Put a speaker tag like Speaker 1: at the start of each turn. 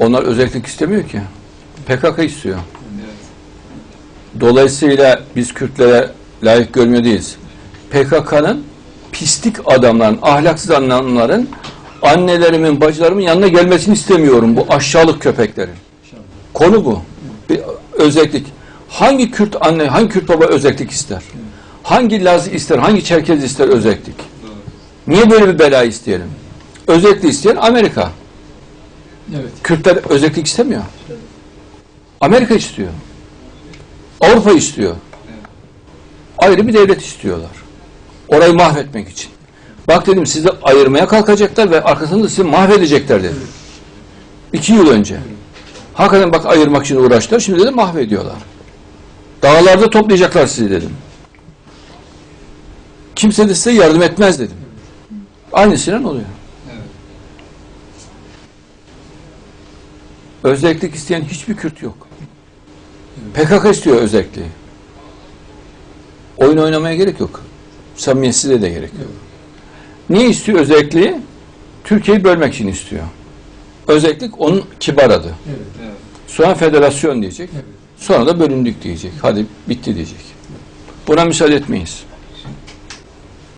Speaker 1: Onlar özellik istemiyor ki. PKK istiyor. Dolayısıyla biz Kürtlere layık görmüyor değiliz. PKK'nın pislik adamların, ahlaksız adamların annelerimin, bacılarımın yanına gelmesini istemiyorum bu aşağılık köpeklerin. Konu bu. Bir özellik. Hangi Kürt anne, hangi Kürt baba özellik ister? Hangi Laz ister, hangi Çerkez ister özellik? Niye böyle bir bela isteyelim? Özellik isteyen Amerika.
Speaker 2: Evet.
Speaker 1: Kürtler özellik istemiyor. Amerika istiyor. Avrupa istiyor. Ayrı bir devlet istiyorlar. Orayı mahvetmek için. Bak dedim sizi ayırmaya kalkacaklar ve arkasında sizi mahvedecekler dedim. İki yıl önce. Hakikaten bak ayırmak için uğraştılar. Şimdi de mahvediyorlar. Dağlarda toplayacaklar sizi dedim. Kimse de size yardım etmez dedim. Aynısıyla oluyor. Özellik isteyen hiçbir Kürt yok. PKK istiyor özelliği. Oyun oynamaya gerek yok. Samimiyetsizliğe de gerek yok. Niye istiyor özelliği? Türkiye'yi bölmek için istiyor. Özellik onun kibar adı.
Speaker 2: Evet.
Speaker 1: Sonra federasyon diyecek.
Speaker 2: Evet.
Speaker 1: Sonra da bölündük diyecek. Hadi bitti diyecek. Buna müsaade etmeyiz.